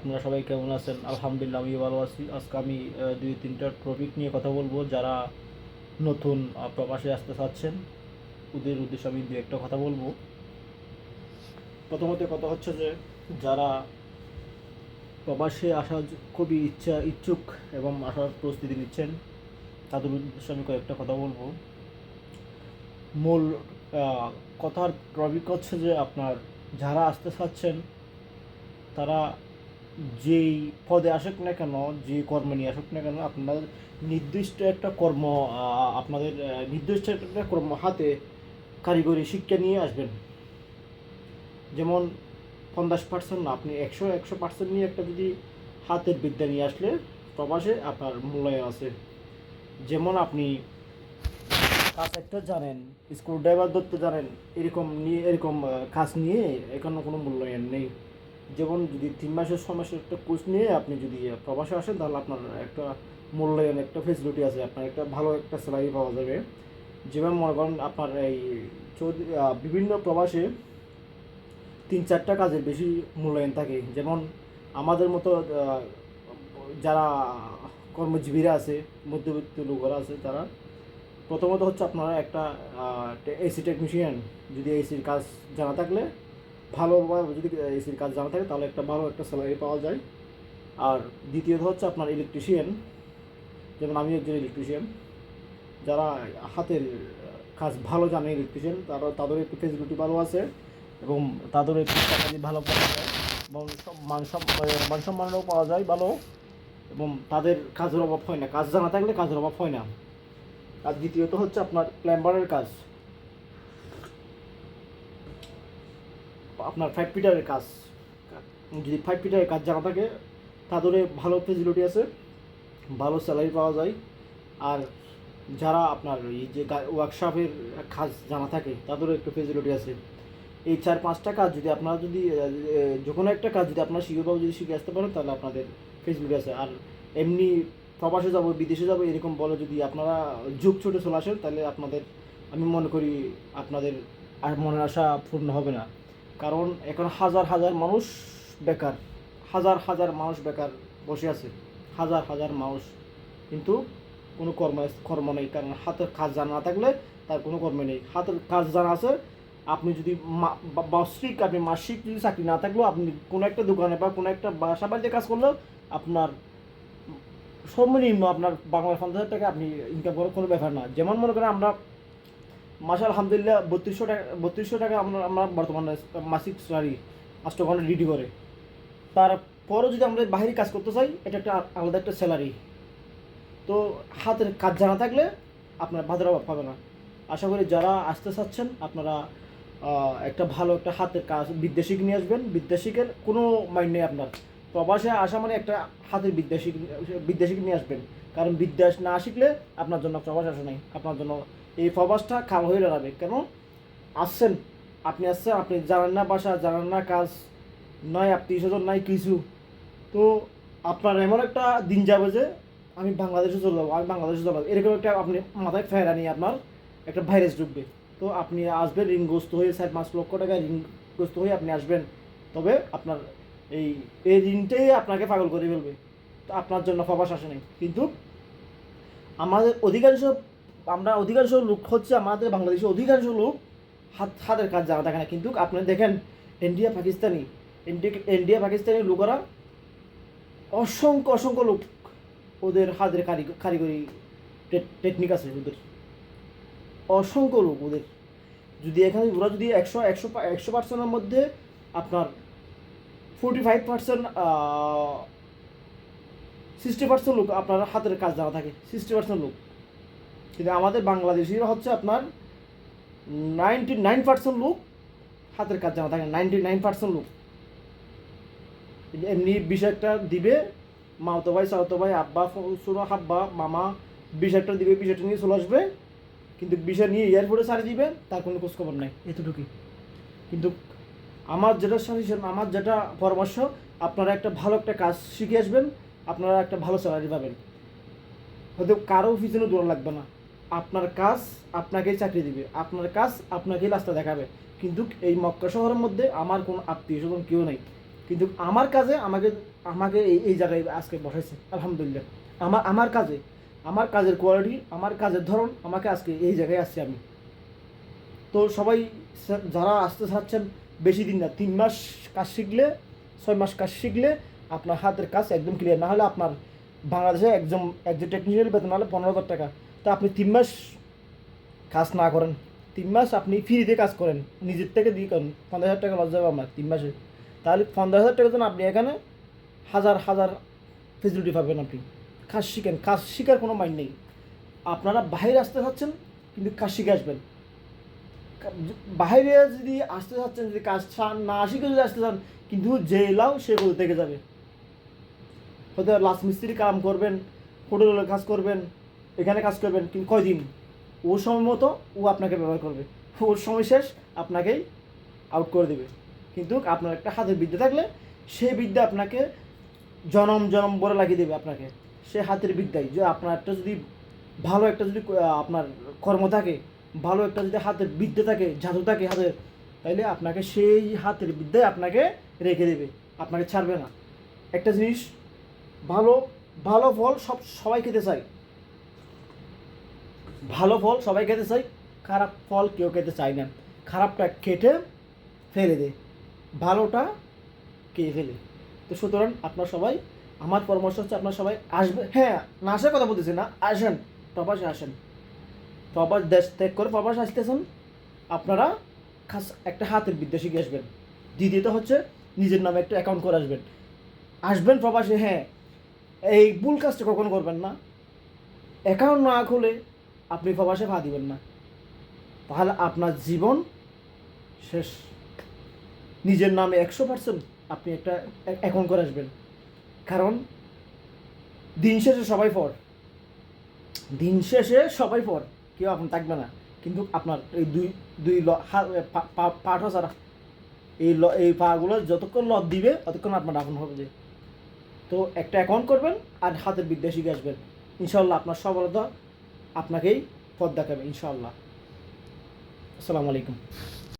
আপনারা সবাই কেমন আছেন? আলহামদুলিল্লাহ আমি ভালো আছি। আজকে আমি দুই, তিনটা টপিক নিয়ে কথা বলব। যারা নতুন প্রবাসে আসতে চাচ্ছেন, ওদের উদ্দেশ্যে আমি দু একটা কথা বলব। প্রথমত কথা হচ্ছে যে, যারা প্রবাসে আসার খুবই ইচ্ছা, ইচ্ছুক এবং আসার প্রস্তুতি নিচ্ছেন, তাদের উদ্দেশ্যে আমি কয়েকটা কথা বলব। মূল কথার টপিক হচ্ছে যে, আপনার যারা আসতে চাচ্ছেন, তারা যেই পদে আসুক না কেন যে কর্ম নিয়ে আসুক না কেন আপনাদের নির্দিষ্ট একটা কর্ম আপনাদের নির্দিষ্ট একটা কর্ম হাতে কারিগরি শিক্ষা নিয়ে আসবেন। যেমন পঞ্চাশ পার্সেন্ট না, আপনি একশো একশো পার্সেন্ট নিয়ে একটা যদি হাতের বিদ্যা নিয়ে আসলে প্রবাসে আপনার মূল্যায়ন আছে। যেমন আপনি কাজ একটা জানেন স্ক্রু ড্রাইভার ধরতে জানেন, এরকম নিয়ে, এরকম কাজ নিয়ে এখানে কোনো মূল্যায়ন নেই। যেমন যদি তিন মাসের ছ মাসের একটা কোর্স নিয়ে আপনি যদি প্রবাসে আসেন, তাহলে আপনার একটা মূল্যায়ন, একটা ফেসিলিটি আছে। আপনার একটা ভালো একটা স্যালারি পাওয়া যাবে। যেমন মনে করেন আপনার এই বিভিন্ন প্রবাসে তিন চারটা কাজের বেশি মূল্যায়ন থাকে। যেমন আমাদের মতো যারা কর্মজীবীরা আছে, মধ্যবিত্ত লোকেরা আছে, তারা প্রথমত হচ্ছে আপনারা একটা এসি টেকনিশিয়ান যদি এসির কাজ জানা থাকলে ভালোভাবে যদি এসির কাজ জানা থাকে, তাহলে একটা ভালো একটা স্যালারি পাওয়া যায়। আর দ্বিতীয়ত হচ্ছে আপনার ইলেকট্রিশিয়ান যেমন আমি একজন ইলেকট্রিশিয়ান যারা হাতের কাজ ভালো জানে ইলেকট্রিশিয়ান তারা, তাদের একটু ফেসিলিটি ভালো আছে এবং তাদের একটু টাকা ভালো পাওয়া যায়। এবং মান মান সম্মানও পাওয়া যায় ভালো। এবং তাদের কাজের অভাব হয় না। কাজ জানা থাকলে কাজের অভাব হয় না। আর দ্বিতীয়ত হচ্ছে আপনার প্ল্যাম্বারের কাজ। আপনার ফাইভ ফিটারের কাজ। যদি ফাইভ ফিটারের কাজ জানা থাকে তাদের ভালো ফেসিলিটি আছে, ভালো স্যালারি পাওয়া যায়। আর যারা আপনার এই যে ওয়ার্কশপের কাজ জানা থাকে, তাদেরও একটু ফেসিলিটি আছে। এই চার পাঁচটা কাজ যদি আপনারা যদি যে কোনো একটা কাজ যদি আপনারা শিখে পাবো, যদি শিখে আসতে পারেন, তাহলে আপনাদের ফেসিলিটি আছে। আর এমনি প্রবাসে যাব, বিদেশে যাব, এরকম বলে যদি আপনারা যুগ ছুটে চলে আসেন, তাহলে আপনাদের, আমি মনে করি আপনাদের আর মনের আশা পূর্ণ হবে না। কারণ এখন হাজার হাজার মানুষ বেকার, হাজার হাজার মানুষ বেকার বসে আছে, হাজার হাজার মানুষ। কিন্তু কোনো কর্ম কর্ম নেই, কারণ হাতের কাজ জানা না থাকলে তার কোনো কর্ম নেই। হাতের কাজ জানা আছে, আপনি যদি বার্ষিক আপনি মাসিক যদি চাকরি না থাকলেও আপনি কোনো একটা দোকানে বা কোনো একটা বাসা বাড়িতে কাজ করলেও আপনার সর্বনিম্ন আপনার বাংলা পঞ্চাশ টাকা আপনি ইনকাম করার কোনো ব্যাপার না। যেমন মনে করেন আমরা মাসে আলহামদুলিল্লাহ, বত্রিশশো টাকা বত্রিশশো টাকা আমরা আমরা বর্তমানে মাসিক স্যালারি আষ্ট ঘণ্টা ডিউটি করে। তারপরও যদি আমরা বাইরে কাজ করতে চাই, এটা একটা আলাদা একটা স্যালারি তো হাতের কাজ জানা থাকলে আপনার বাজার অভাব পাবে না। আশা করি যারা আসতে চাচ্ছেন, আপনারা একটা ভালো একটা হাতের কাজ বিদ্যা শিখ নিয়ে আসবেন। বিদ্যা শিখের কোনো মাইন্ড নেই আপনার। প্রবাসে আসা মানে একটা হাতের বিদ্যা শিখ বিদ্যা শিখ নিয়ে আসবেন। কারণ বিদ্যা না শিখলে আপনার জন্য প্রবাস আসা নাই। আপনার জন্য এই প্রবাসটা খাল হয়ে দাঁড়াবে কেন? আসছেন। আপনি আসছেন, আপনি জানেন না বাসা, জানেন না কাজ। নয় আত্মীয় স্বজন নাই কিছু। তো আপনার এমন একটা দিন যাবে যে আমি বাংলাদেশে চলে যাব, আমি বাংলাদেশে চলে যাব। এরকম একটা আপনি মাথায় ফেরা নিয়ে আপনার একটা ভাইরাস ঢুকবে। তো আপনি আসবেন, ঋণগ্রস্ত হয়ে চার পাঁচ লক্ষ টাকা ঋণগ্রস্ত হয়ে আপনি আসবেন। তবে আপনার এই এই ঋণটাই আপনাকে পাগল করে ফেলবে। তো আপনার জন্য প্রবাস আসে নাই। কিন্তু আমাদের অধিকাংশ আমরা অধিকাংশ লোক হচ্ছে আমাদের বাংলাদেশের অধিকাংশ লোক হাত হাতের কাজ জানা থাকে না। কিন্তু আপনি দেখেন ইন্ডিয়া পাকিস্তানি ইন্ডিয়া পাকিস্তানি লোকেরা অসংখ্য অসংখ্য লোক ওদের হাতের কারিগ- কারিগরি টেক- টেকনিক আছে ওদের। অসংখ্য লোক ওদের। যদি এখানে ওরা যদি একশো একশো একশো পার্সেন্টের মধ্যে আপনার forty five percent sixty percent লোক আপনার হাতের কাজ জানা থাকে। সিক্সটি পার্সেন্ট লোক। কিন্তু আমাদের বাংলাদেশিরা হচ্ছে আপনার নাইনটি নাইন পার্সেন্ট লোক হাতের কাজ জানা থাকে নাইনটি নাইন পার্সেন্ট লোক। এমনি বিশ একটা দিবে মাওতো ভাই সাওতো ভাই, আব্বা সুরো হাব্বা, মামা, বিশ একটা দিবে, বিশ একটা নিয়ে চলে আসবে। কিন্তু বিষয় নিয়ে এয়ারপোর্টে সারি দিবে, তার কোনো খোঁজ খবর নাই, এতটুকুই। কিন্তু আমার যেটা সাজেশন আমার যেটা পরামর্শ, আপনারা একটা ভালো একটা কাজ শিখে আসবেন, আপনারা একটা ভালো স্যালারি পাবেন। হয়তো কারও পিছনে দৌড় লাগবে না। আপনার কাজ আপনাকেই চাকরি দিবে। আপনার কাজ আপনাকেই রাস্তা দেখাবে। কিন্তু এই মক্কা শহরের মধ্যে আমার কোনো আত্মীয় স্বজন কেউ নেই। কিন্তু আমার কাজে আমাকে আমাকে এই এই জায়গায় আজকে বসাইছে। আলহামদুলিল্লাহ। আমার আমার কাজে, আমার কাজের কোয়ালিটি আমার কাজের ধরন, আমাকে আজকে এই জায়গায় আসছি আমি। তো সবাই যারা আসতে চাচ্ছেন, বেশি দিন না, তিন মাস কাজ শিখলে, ছয় মাস কাজ শিখলে আপনার হাতের কাজ একদম ক্লিয়ার না হলে আপনার বাংলাদেশে একজন একজন টেকনিশিয়ানের বেতন হলে পনেরো হাজার টাকা। তো আপনি তিন মাস কাজ না করেন। তিন মাস আপনি ফ্রিতে কাজ করেন। নিজের থেকে দিয়ে করেন। পঞ্চাশ হাজার টাকা লস যাবে আপনার তিন মাসে। তাহলে পঞ্চাশ হাজার টাকা জন্য আপনি এখানে, হাজার হাজার ফেসিলিটি পাবেন আপনি। কাজ শিখেন। কাজ শিখার কোনো মাইন্ড নেই। আপনারা বাইরে আসতে চাচ্ছেন, কিন্তু কাজ শিখে আসবেন। বাইরে যদি আসতে চাচ্ছেন, যদি কাজ না শিখে যদি আসতে চান, কিন্তু যে লাও, সে কোথা থেকে যাবে? হয়তো লাস্ট মিস্ত্রি কাম করবেন হোটেলের কাজ করবেন এখানে কাজ করবেন কিন্তু কয়দিন? ও সময় মতো ও আপনাকে ব্যবহার করবে। ওর সময় শেষ, আপনাকেই আউট করে দেবে। কিন্তু আপনার একটা হাতের বিদ্যা থাকলে সেই বিদ্যা আপনাকে জনম জনম বলে লাগিয়ে দেবে আপনাকে। সে হাতের বিদ্যায় যে আপনার একটা যদি ভালো একটা যদি আপনার কর্ম থাকে, ভালো একটা যদি হাতের বিদ্যা থাকে, জাদু থাকে হাতের, তাইলে আপনাকে সেই হাতের বিদ্যায় আপনাকে রেখে দেবে। আপনাকে ছাড়বে না। একটা জিনিস, ভালো ভালো ফল সব সবাই খেতে চায়। ভালো ফল সবাই খেতে চায়, খারাপ ফল কেউ খেতে চায় না। খারাপটা খেটে ফেলে দে, ভালোটা কে ফেলে তো সুতরাং আপনার সবাই, আমার পরামর্শ হচ্ছে আপনার সবাই আসবে। হ্যাঁ না আসার কথা বলতেছি না, আসেন, প্রবাসে আসেন। প্রবাস দেশ ত্যাগ করে প্রবাস আসতেছেন, আপনারা খাস একটা হাতের বিদ্যা শিখে আসবেন। দ্বিতীয়ত হচ্ছে নিজের নামে একটা অ্যাকাউন্ট করে আসবেন। আসবেন প্রবাসে হ্যাঁ এই ভুল কাজটা কখনো করবেন না। অ্যাকাউন্ট না খুলে আপনি প্রবাসে পা দিবেন না। তাহলে আপনার জীবন শেষ। নিজের নামে একশো পার্সেন্ট আপনি একটা অ্যাকাউন্ট করে আসবেন। কারণ দিন শেষে সবাই ফর দিন শেষে সবাই ফর কেউ আপনি থাকবে না। কিন্তু আপনার এই দুই দুই পাঠ ছাড়া। এই ল, এই পাগুলো যতক্ষণ লত দিবে, ততক্ষণ আপনার আপন হবে যে। তো একটা অ্যাকাউন্ট করবেন আর হাতের বিদ্যা শিখে আসবেন। ইনশাল্লাহ আপনার সফলতা আপনাকেই পদ দেখাবে ইনশাল্লাহ আসসালামু আলাইকুম।